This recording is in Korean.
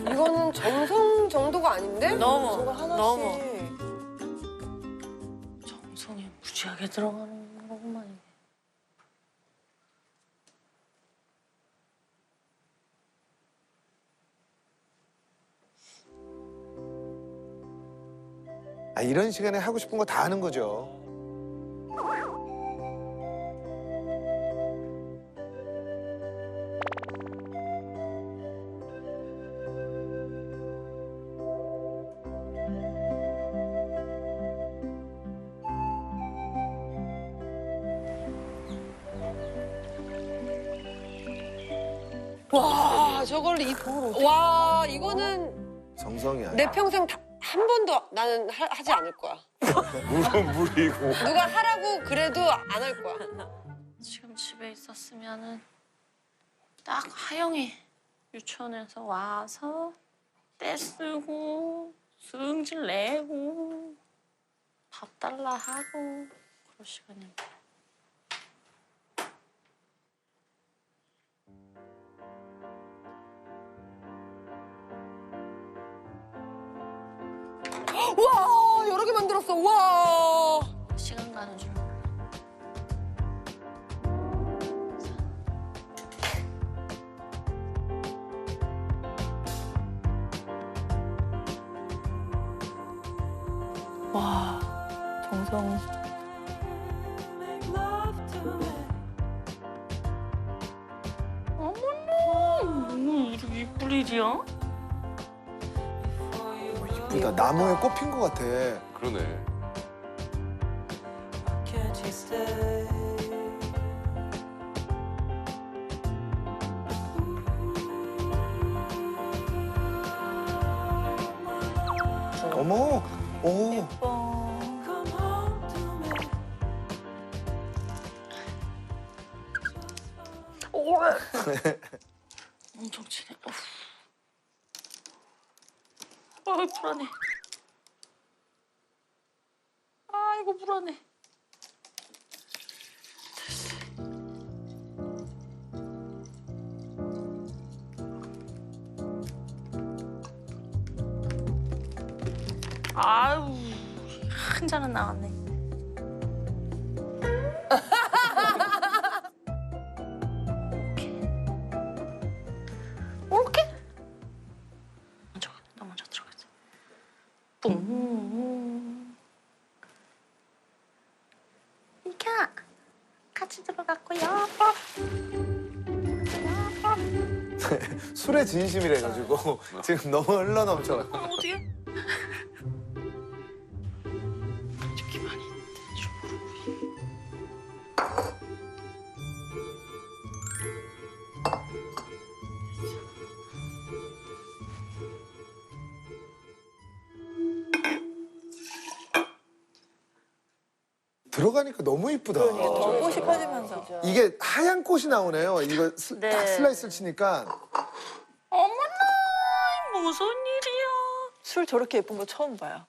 이거는 정성 정도가 아닌데? 너무 저거 하나씩. 너무 정성이 무지하게 들어가는 거구만 이게. 아, 이런 시간에 하고 싶은 거 다 하는 거죠. 와 저걸 이, 와 이거는 정성이야. 내 평생 다- 한 번도 나는 하, 하지 않을 거야. 물은 물이고. 누가 하라고 그래도 안 할 거야. 지금 집에 있었으면은 딱 하영이 유치원에서 와서 떼쓰고 승질 내고 밥 달라 하고 그럴 시간 이와 여러 개 만들었어. 와. 시간 가는 줄와 정성 어머나 이렇게 이쁠 일이야? 이쁘다. 나무에 꽃핀 것 같아. 그러네. 어머, 오. 예뻐 엄청 진해. 어우. 아 불안해. 아이고 불안해. 아유 한 잔은 나왔네. 오케이. 먼저 뿡. 이겨. 같이 들어갔고요. 술에 진심이래 가지고 지금 너무 흘러 넘쳐. 어떻게? 들어가니까 너무 이쁘다. 더 꽃이 퍼지면서 이게 하얀 꽃이 나오네요. 이거 스, 네. 딱 슬라이스를 치니까 어머나 무슨 일이야? 술 저렇게 예쁜 거 처음 봐요